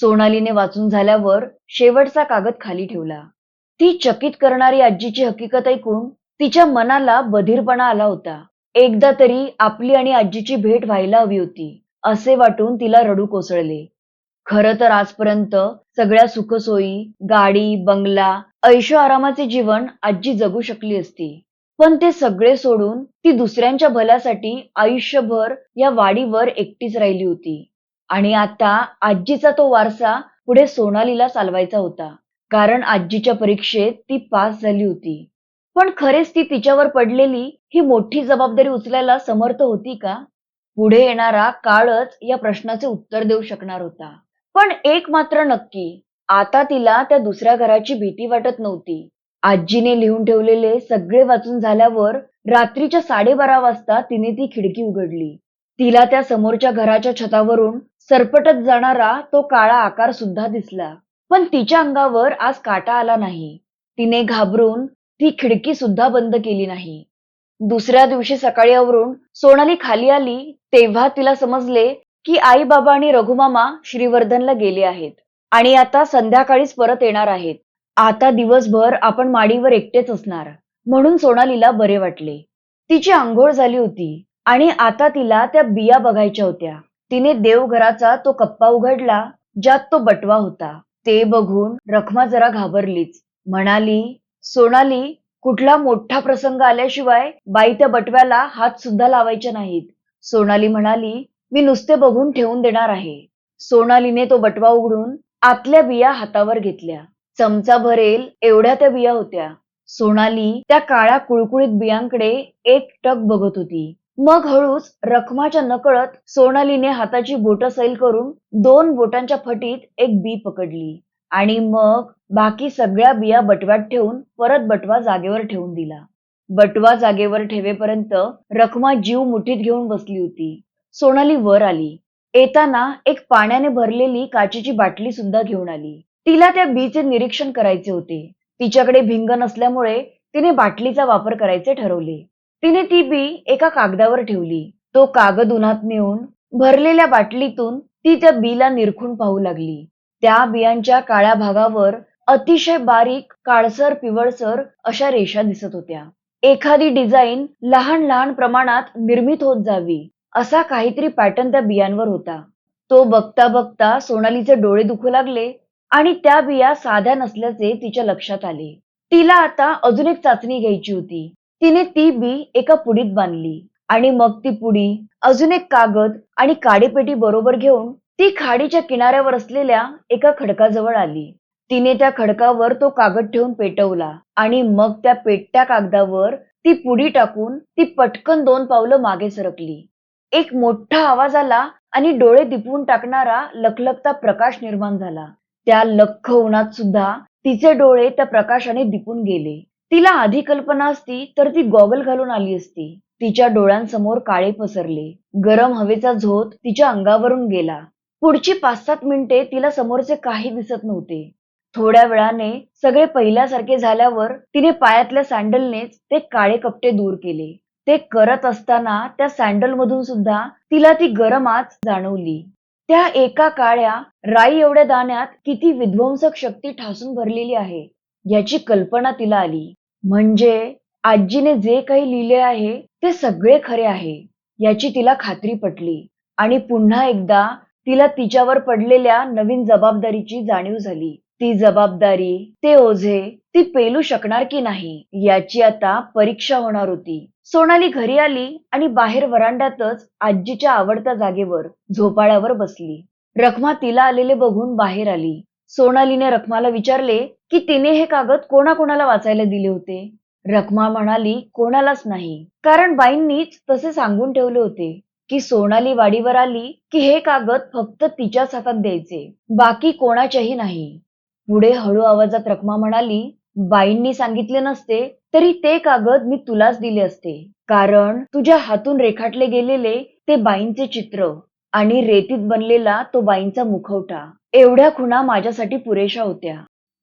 सोनालीने वाचून झाल्यावर शेवटचा कागद खाली ठेवला. ती चकित करणारी आजीची हकीकत ऐकून तिच्या मनाला बधीरपणा आला होता. एकदा तरी आपली आणि आजीची भेट व्हायला हवी होती असे वाटून तिला रडू कोसळले. खर तर आजपर्यंत सगळ्या सुखसोयी गाडी बंगला ऐशो आरामाचे जीवन आजी जगू शकली असती. पण ते सगळे सोडून ती दुसऱ्यांच्या भल्यासाठी आयुष्यभर या वाडीवर एकटीच राहिली होती. आणि आता आजीचा तो वारसा पुढे सोनालीला चालवायचा होता. कारण आजीच्या परीक्षेत ती पास झाली होती. पण खरेच ती तिच्यावर पडलेली ही मोठी जबाबदारी उचलायला समर्थ होती का? पुढे येणारा काळच या प्रश्नाचे उत्तर देऊ शकणार होता. पण एक मात्र नक्की आता तिला त्या दुसऱ्या घराची भीती वाटत नव्हती. आजीने लिहून ठेवलेले सगळे वाचून झाल्यावर रात्रीच्या साडेबारा वाजता तिने ती खिडकी उघडली. तिला त्या समोरच्या घराच्या छतावरून सरपटत जाणारा तो काळा आकार सुद्धा दिसला. पण तिच्या अंगावर आज काटा आला नाही. तिने घाबरून ती खिडकी सुद्धा बंद केली नाही. दुसऱ्या दिवशी सकाळी आवरून सोनाली खाली आली तेव्हा तिला समजले की आई बाबा आणि रघुमामा श्रीवर्धनला गेले आहेत आणि आता संध्याकाळीच परत येणार आहेत. आता दिवसभर आपण माडीवर एकटेच असणार म्हणून सोनालीला बरे वाटले. तिची आंघोळ झाली होती आणि आता तिला त्या बिया बघायच्या होत्या. तिने देवघराचा तो कप्पा उघडला ज्यात तो बटवा होता. ते बघून रखमा जरा घाबरलीच. म्हणाली सोनाली कुठला मोठा प्रसंग आल्याशिवाय बाई त्या बटव्याला हात सुद्धा लावायचे नाहीत. सोनाली म्हणाली मी नुसते बघून ठेवून देणार आहे. सोनालीने तो बटवा उघडून आतल्या बिया हातावर घेतल्या. चमचा भरेल एवढ्या त्या बिया होत्या. सोनाली त्या काळ्या कुळकुळीत बियांकडे एक टक बघत होती. मग हळूच रखमाच्या नकळत सोनालीने हाताची बोट सैल करून दोन बोटांच्या फटीत एक बी पकडली आणि मग बाकी सगळ्या बिया बटव्यात ठेवून परत बटवा जागेवर ठेवून दिला. बटवा जागेवर ठेवेपर्यंत रखमा जीव मुठीत घेऊन बसली होती. सोनाली वर आली. येताना एक पाण्याने भरलेली काचेची बाटली सुद्धा घेऊन आली. तिला त्या बीचे निरीक्षण करायचे होते. तिच्याकडे भिंग नसल्यामुळे तिने बाटलीचा वापर करायचे ठरवले. तिने ती बी एका कागदावर ठेवली. तो कागद उन्हात नेऊन भरलेल्या बाटलीतून ती त्या बीला निरखून पाहू लागली. त्या बियांच्या काळ्या भागावर अतिशय बारीक काळसर पिवळसर अशा रेषा दिसत होत्या. एखादी डिझाईन लहान लहान प्रमाणात निर्मित होत जावी असा काहीतरी पॅटर्न त्या बियांवर होता. तो बघता बघता सोनालीचे डोळे दुखू लागले आणि त्या बिया साध्या नसल्याचे तिच्या लक्षात आले. तिला आता अजून एक चाचणी घ्यायची होती. तिने ती बी एका पुडीत बांधली आणि मग ती पुडी अजून एक कागद आणि काडीपेटी बरोबर घेऊन ती खाडीच्या किनाऱ्यावर असलेल्या एका खडकाजवळ आली. तिने त्या खडकावर तो कागद ठेवून पेटवला आणि मग त्या पेटत्या कागदावर ती पुडी टाकून ती पटकन दोन पावलं मागे सरकली. एक मोठा आवाज आला आणि डोळे दिपवून टाकणारा लखलखता प्रकाश निर्माण झाला. त्या लख्ख उन्हात सुद्धा तिचे डोळे त्या प्रकाशाने दिपून गेले. तिला आधी कल्पना असती तर ती गॉगल घालून आली असती. तिच्या डोळ्यांसमोर काळे पसरले. गरम हवेचा झोत तिच्या अंगावरून गेला. पुढची पाच सात मिनिटे तिला समोरचे काही दिसत नव्हते. थोड्या वेळाने सगळे पहिल्यासारखे झाल्यावर तिने पायातल्या सँडलनेच ते काळे कपटे दूर केले. ते करत असताना त्या सँडल मधून सुद्धा तिला ती गरम आच जाणवली. त्या एका काळ्या राई एवढ्या दाण्यात किती विध्वंसक शक्ती ठासून भरलेली आहे. याची कल्पना तिला आली. म्हणजे आजीने जे काही लिहिले आहे ते सगळे खरे आहे याची तिला खात्री पटली. आणि पुन्हा एकदा तिला तिच्यावर पडलेल्या नवीन जबाबदारीची जाणीव झाली. ती जबाबदारी ते ओझे ती पेलू शकणार की नाही याची आता परीक्षा होणार होती. सोनाली घरी आली आणि बाहेर वरांड्यातच आजीच्या आवडत्या जागेवर झोपाळ्यावर बसली. रखमा तिला आलेले बघून बाहेर आली. सोनालीने रखमाला विचारले की तिने हे कागद कोणाकोणाला वाचायला दिले होते? रखमा म्हणाली कोणालाच नाही. कारण बाईंनीच तसे सांगून ठेवले होते की सोनाली वाडीवर आली की हे कागद फक्त तिच्याच हातात द्यायचे बाकी कोणाच्याही नाही. पुढे हळू आवाजात रखमा म्हणाली बाईंनी सांगितले नसते तरी ते कागद मी तुलाच दिले असते. कारण तुझ्या हातून रेखाटले गेलेले ते बाईंचे चित्र आणि रेतीत बनलेला तो बाईंचा मुखवटा. एवढ्या खुणा माझ्यासाठी पुरेशा होत्या.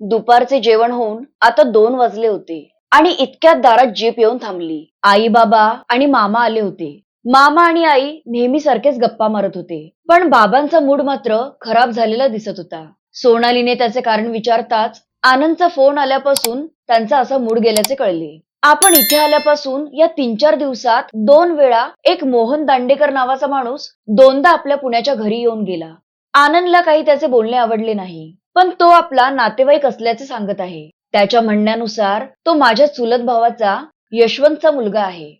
दुपारचे जेवण होऊन आता दोन वाजले होते. आणि इतक्यात दारात जीप येऊन थांबली. आई बाबा आणि मामा आले होते. मामा आणि आई नेहमीसारखेच गप्पा मारत होते. पण बाबांचा मूड मात्र खराब झालेला दिसत होता. सोनालीने त्याचे कारण विचारताच आनंदचा फोन आल्यापासून त्यांचा असा मूड गेल्याचे कळले. आपण इथे आल्यापासून या तीन चार दिवसात दोन वेळा एक मोहन दांडेकर नावाचा माणूस दोनदा आपल्या पुण्याच्या घरी येऊन गेला. आनंदला काही त्याचे बोलणे आवडले नाही पण तो आपला नातेवाईक असल्याचे सांगत आहे. त्याच्या म्हणण्यानुसार तो माझ्या चुलत भावाचा यशवंतचा मुलगा आहे.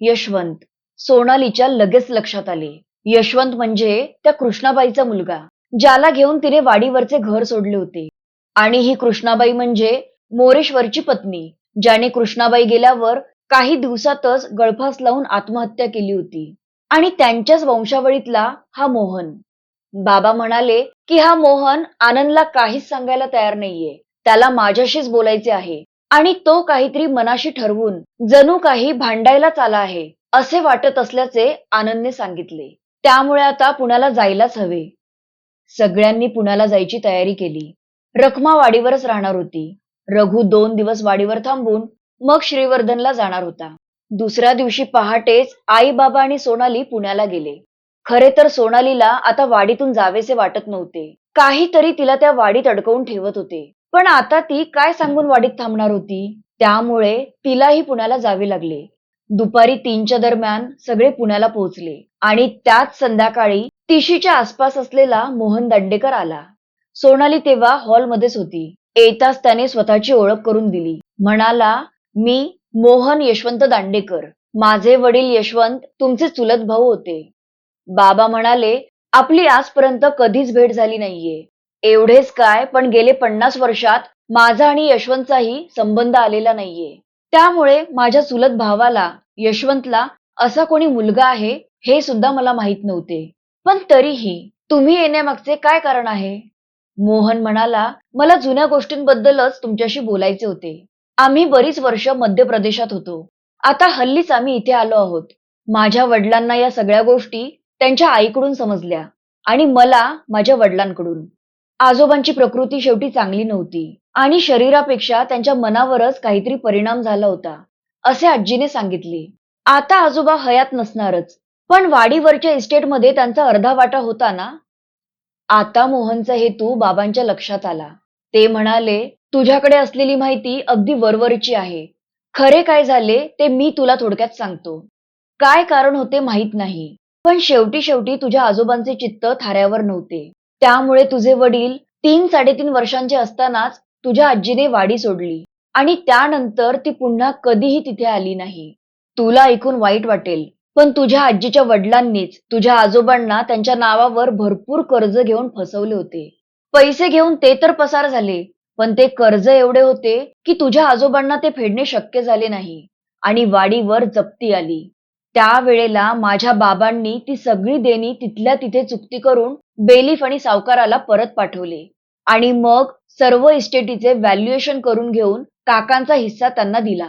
यशवंत सोनालीच्या लगेच लक्षात आले. यशवंत म्हणजे त्या कृष्णाबाईचा मुलगा ज्याला घेऊन तिने वाडीवरचे घर सोडले होते. आणि ही कृष्णाबाई म्हणजे मोरेश्वरची पत्नी ज्याने कृष्णाबाई गेल्यावर काही दिवसातच गळफास लावून आत्महत्या केली होती. आणि त्यांच्याच वंशावळीतला हा मोहन. बाबा म्हणाले की हा मोहन आनंदला काहीच सांगायला तयार नाहीये. त्याला माझ्याशीच बोलायचे आहे. आणि तो काहीतरी मनाशी ठरवून जणू काही भांडायलाच आला आहे असे वाटत असल्याचे आनंदने सांगितले. त्यामुळे आता पुण्याला जायलाच हवे. सगळ्यांनी पुण्याला जायची तयारी केली. रखमा वाडीवरच राहणार होती. रघु दोन दिवस वाडीवर थांबून मग श्रीवर्धनला जाणार होता. दुसऱ्या दिवशी पहाटेच आई बाबा आणि सोनाली पुण्याला गेले. खरे तर सोनालीला आता वाडीतून जावेसे वाटत नव्हते. काहीतरी तिला त्या वाडीत अडकवून ठेवत होते. पण आता ती काय सांगून वाडीत थांबणार होती? त्यामुळे तिलाही पुण्याला जावे लागले. दुपारी तीनच्या दरम्यान सगळे पुण्याला पोहोचले. आणि त्याच संध्याकाळी तिशीच्या आसपास असलेला मोहन दांडेकर आला. सोनाली तेव्हा हॉलमध्येच होती. येताच त्याने स्वतःची ओळख करून दिली. म्हणाला मी मोहन यशवंत दांडेकर. माझे वडील यशवंत तुमचे चुलत भाऊ होते. बाबा म्हणाले आपली आजपर्यंत कधीच भेट झाली नाहीये. एवढेच काय पण गेले पन्नास वर्षात माझा आणि यशवंतचाही संबंध आलेला नाहीये. त्यामुळे माझ्या चुलत भावाला यशवंतला असा कोणी मुलगा आहे हे सुद्धा मला माहीत नव्हते. पण तरीही तुम्ही येण्यामागचे काय कारण आहे? मोहन म्हणाला मला जुन्या गोष्टींबद्दलच तुमच्याशी बोलायचे होते. आम्ही बरीच वर्ष मध्य प्रदेशात होतो. आता हल्लीच आम्ही इथे आलो आहोत. माझ्या वडिलांना या सगळ्या गोष्टी त्यांच्या आईकडून समजल्या आणि मला माझ्या वडिलांकडून. आजोबांची प्रकृती शेवटी चांगली नव्हती आणि शरीरापेक्षा त्यांच्या मनावरच काहीतरी परिणाम झाला होता असे आजीने सांगितले. आता आजोबा हयात नसणारच पण वाडीवरच्या इस्टेटमध्ये त्यांचा अर्धा वाटा होता ना? आता मोहनचा हेतू बाबांच्या लक्षात आला. ते म्हणाले तुझ्याकडे असलेली माहिती अगदी वरवरची आहे. खरे काय झाले ते मी तुला थोडक्यात सांगतो. काय कारण होते माहीत नाही. पण शेवटी शेवटी तुझ्या आजोबांचे चित्त थाऱ्यावर नव्हते. त्यामुळे तुझे वडील तीन साडेतीन वर्षांचे असतानाच तुझ्या आजीने वाडी सोडली. आणि त्यानंतर ती पुन्हा कधीही तिथे आली नाही. तुला ऐकून वाईट वाटेल पण तुझ्या आजीच्या वडिलांनीच तुझ्या आजोबांना त्यांच्या नावावर भरपूर कर्ज घेऊन फसवले होते. पैसे घेऊन ते तर पसार झाले पण ते कर्ज एवढे होते की तुझ्या आजोबांना ते फेडणे शक्य झाले नाही. आणि वाडीवर जप्ती आली. त्यावेळेला माझ्या बाबांनी ती सगळी देणी तिथल्या तिथे चुकती करून बेलीफ आणि सावकाराला परत पाठवले. आणि मग सर्व इस्टेटीचे व्हॅल्युएशन करून घेऊन काकांचा हिस्सा त्यांना दिला.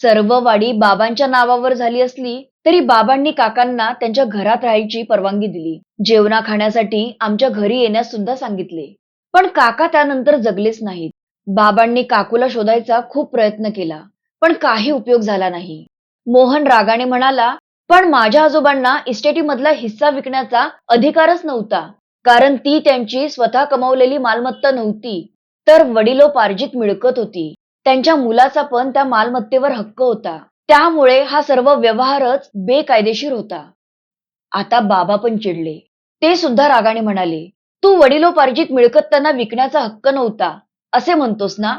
सर्व वाडी बाबांच्या नावावर झाली असली तरी बाबांनी काकांना त्यांच्या घरात राहायची परवानगी दिली. जेवणा खाण्यासाठी आमच्या घरी येण्यास सुद्धा सांगितले. पण काका त्यानंतर जगलेच नाहीत. बाबांनी काकूला शोधायचा खूप प्रयत्न केला पण काही उपयोग झाला नाही. मोहन रागाने म्हणाला पण माझ्या आजोबांना इस्टेटीमधला हिस्सा विकण्याचा अधिकारच नव्हता. कारण ती त्यांची स्वतः कमावलेली मालमत्ता नव्हती. तर वडिलोपार्जित मिळकत होती. त्यांच्या मुलाचा पण त्या मालमत्तेवर हक्क होता. त्यामुळे हा सर्व व्यवहारच बेकायदेशीर होता. आता बाबा पण चिडले. ते सुद्धा रागाने म्हणाले तू वडिलोपार्जित मिळकत त्यांना विकण्याचा हक्क नव्हता. असे म्हणतोस ना?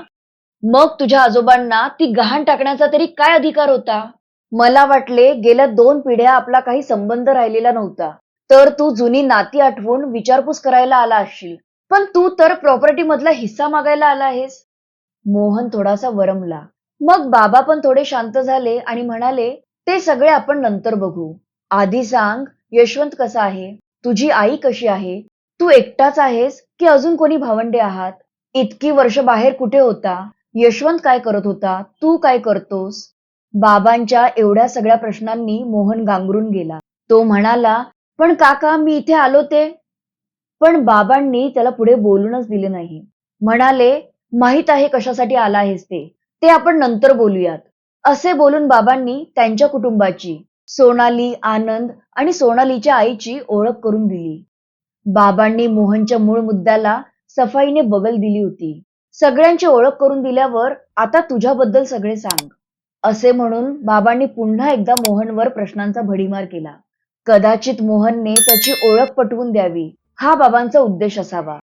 मग तुझ्या आजोबांना ती गहाण टाकण्याचा तरी काय अधिकार होता? मला वाटले गेल्या दोन पिढ्या आपला काही संबंध राहिलेला नव्हता. तर तू जुनी नाती आठवून विचारपूस करायला आला असशील. पण तू तर प्रॉपर्टी मधला हिस्सा मागायला आला आहेस. मोहन थोडासा वरमला. मग बाबा पण थोडे शांत झाले आणि म्हणाले ते सगळे आपण नंतर बघू. आधी सांग यशवंत कसा आहे? तुझी आई कशी आहे? तू एकटाच आहेस की अजून कोणी भावंडे आहात? इतकी वर्ष बाहेर कुठे होता? यशवंत काय करत होता? तू काय करतोस? बाबांच्या एवढ्या सगळ्या प्रश्नांनी मोहन गांगरून गेला. तो म्हणाला पण काका मी इथे आलो ते. पण बाबांनी त्याला पुढे बोलूनच दिले नाही. म्हणाले माहीत आहे कशासाठी आला आहेस ते. ते आपण नंतर बोलूयात. असे बोलून बाबांनी त्यांच्या कुटुंबाची सोनाली आनंद आणि सोनालीच्या आईची ओळख करून दिली. बाबांनी मोहनच्या मूळ मुद्द्याला सफाईने बगल दिली होती. सगळ्यांची ओळख करून दिल्यावर आता तुझ्याबद्दल सगळे सांग. असे म्हणून बाबांनी पुन्हा एकदा मोहनवर प्रश्नांचा भडीमार केला. कदाचित मोहनने त्याची ओळख पटवून द्यावी हा बाबांचा उद्देश असावा.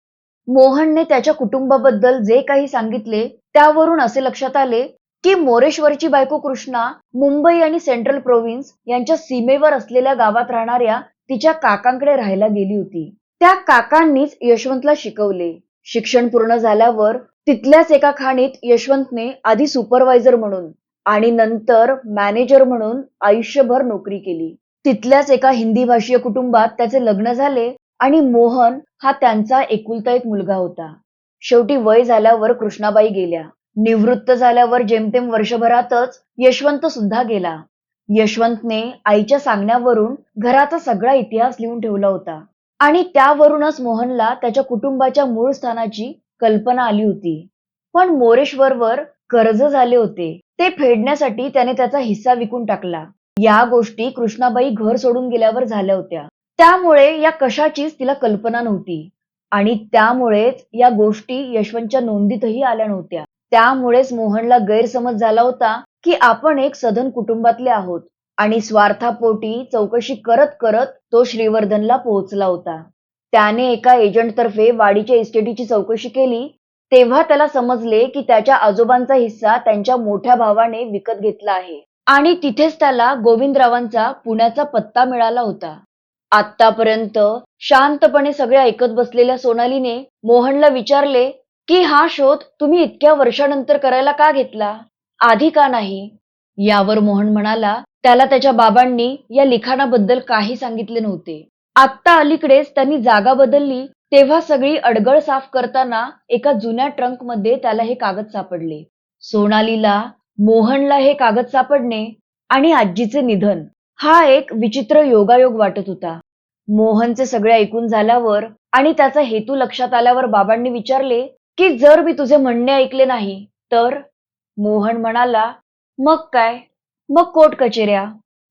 मोहनने त्याच्या कुटुंबाबद्दल जे काही सांगितले त्यावरून असे लक्षात आले की मोरेश्वरची बायको कृष्णा मुंबई आणि सेंट्रल प्रोव्हिन्स यांच्या सीमेवर असलेल्या गावात राहणाऱ्या तिच्या काकांकडे राहायला गेली होती. त्या काकांनीच यशवंतला शिकवले. शिक्षण पूर्ण झाल्यावर तिथल्याच एका खाणीत यशवंतने आधी सुपरवायझर म्हणून आणि नंतर मॅनेजर म्हणून आयुष्यभर नोकरी केली. तिथल्याच एका हिंदी भाषीय कुटुंबात त्याचे लग्न झाले आणि मोहन हा त्यांचा एकुलता एक मुलगा होता. शेवटी वय झाल्यावर कृष्णाबाई गेल्या. निवृत्त झाल्यावर जेमतेम वर्षभरातच यशवंत सुद्धा गेला. यशवंतने आईच्या सांगण्यावरून घराचा सगळा इतिहास लिहून ठेवला होता. आणि त्यावरूनच मोहनला त्याच्या कुटुंबाच्या मूळ स्थानाची कल्पना आली होती. पण मोरेश्वरवर कर्ज झाले होते. ते फेडण्यासाठी त्याने त्याचा हिस्सा विकून टाकला. या गोष्टी कृष्णाबाई घर सोडून गेल्यावर झाल्या होत्या. त्यामुळे या कशाचीच तिला कल्पना नव्हती. आणि त्यामुळेच या गोष्टी यशवंतच्या नोंदीतही आल्या नव्हत्या. त्यामुळेच मोहनला गैरसमज झाला होता की आपण एक सधन कुटुंबातले आहोत आणि स्वार्थापोटी चौकशी करत करत तो श्रीवर्धनला पोहोचला होता. त्याने एका एजंटतर्फे वाडीच्या इस्टेटीची चौकशी केली तेव्हा त्याला समजले की त्याच्या आजोबांचा हिस्सा त्यांच्या मोठ्या भावाने विकत घेतला आहे. आणि तिथेच त्याला गोविंदरावांचा पुण्याचा पत्ता मिळाला होता. आतापर्यंत शांतपणे सगळे ऐकत बसलेल्या सोनालीने मोहनला विचारले की हा शोध तुम्ही इतक्या वर्षानंतर करायला का घेतला? आधी का नाही? यावर मोहन म्हणाला त्याला त्याच्या बाबांनी या लिखाणाबद्दल काही सांगितले नव्हते. आत्ता अलीकडेच त्यांनी जागा बदलली तेव्हा सगळी अडगळ साफ करताना एका जुन्या ट्रंकमध्ये त्याला हे कागद सापडले. सोनालीला मोहनला हे कागद सापडणे आणि आजीचे निधन. हा एक विचित्र योगायोग वाटत होता. मोहनचे सगळे ऐकून झाल्यावर आणि त्याचा हेतू लक्षात आल्यावर बाबांनी विचारले की जर मी तुझे म्हणणे ऐकले नाही तर? मोहन म्हणाला मग काय? मग कोर्ट कचेऱ्या.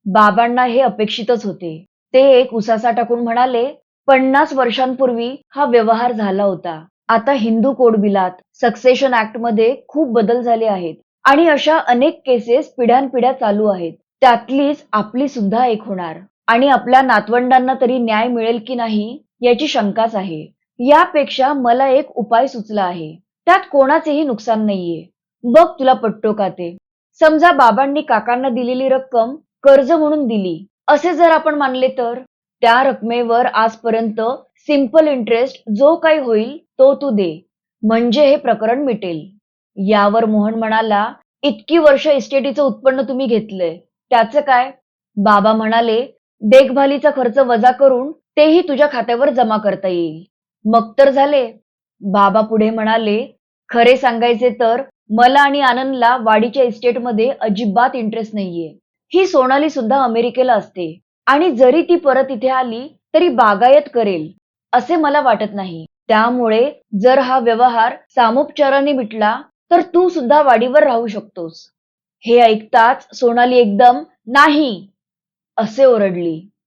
बाबांना हे अपेक्षितच होते. ते एक उसासा टाकून म्हणाले पन्नास वर्षांपूर्वी हा व्यवहार झाला होता. आता हिंदू कोड बिलात सक्सेशन ऍक्टमध्ये खूप बदल झाले आहेत आणि अशा अनेक केसेस पिढ्यानपिढ्या चालू आहेत. त्यातलीच आपली सुद्धा एक होणार. आणि आपल्या नातवंडांना तरी न्याय मिळेल की नाही याची शंकाच आहे. यापेक्षा मला एक उपाय सुचला आहे. त्यात कोणाचेही नुकसान नाहीये. बघ तुला पट्टो का ते? समजा बाबांनी काकांना दिलेली रक्कम कर्ज म्हणून दिली. असे जर आपण मानले तर? त्या रकमेवर आजपर्यंत सिंपल इंटरेस्ट जो काही होईल तो तू दे. म्हणजे हे प्रकरण मिटेल. यावर मोहन म्हणाला इतकी वर्ष इस्टेटीचं उत्पन्न तुम्ही घेतलंय. त्याचं काय? बाबा म्हणाले देखभालीचा खर्च वजा करून तेही तुझ्या खात्यावर जमा करता येईल. मग तर झाले. बाबा पुढे म्हणाले खरे सांगायचे तर मला आणि आनंदला वाडीच्या इस्टेटमध्ये अजिबात इंटरेस्ट नाहीये. ही सोनाली सुद्धा अमेरिकेला असते. आणि जरी ती परत इथे आली तरी बागायत करेल असे मला वाटत नाही. त्यामुळे जर हा व्यवहार सामोपचाराने मिटला तर तू सुद्धा वाडीवर राहू शकतोस. हे ऐकताच सोनाली एकदम नाही असे ओरडली.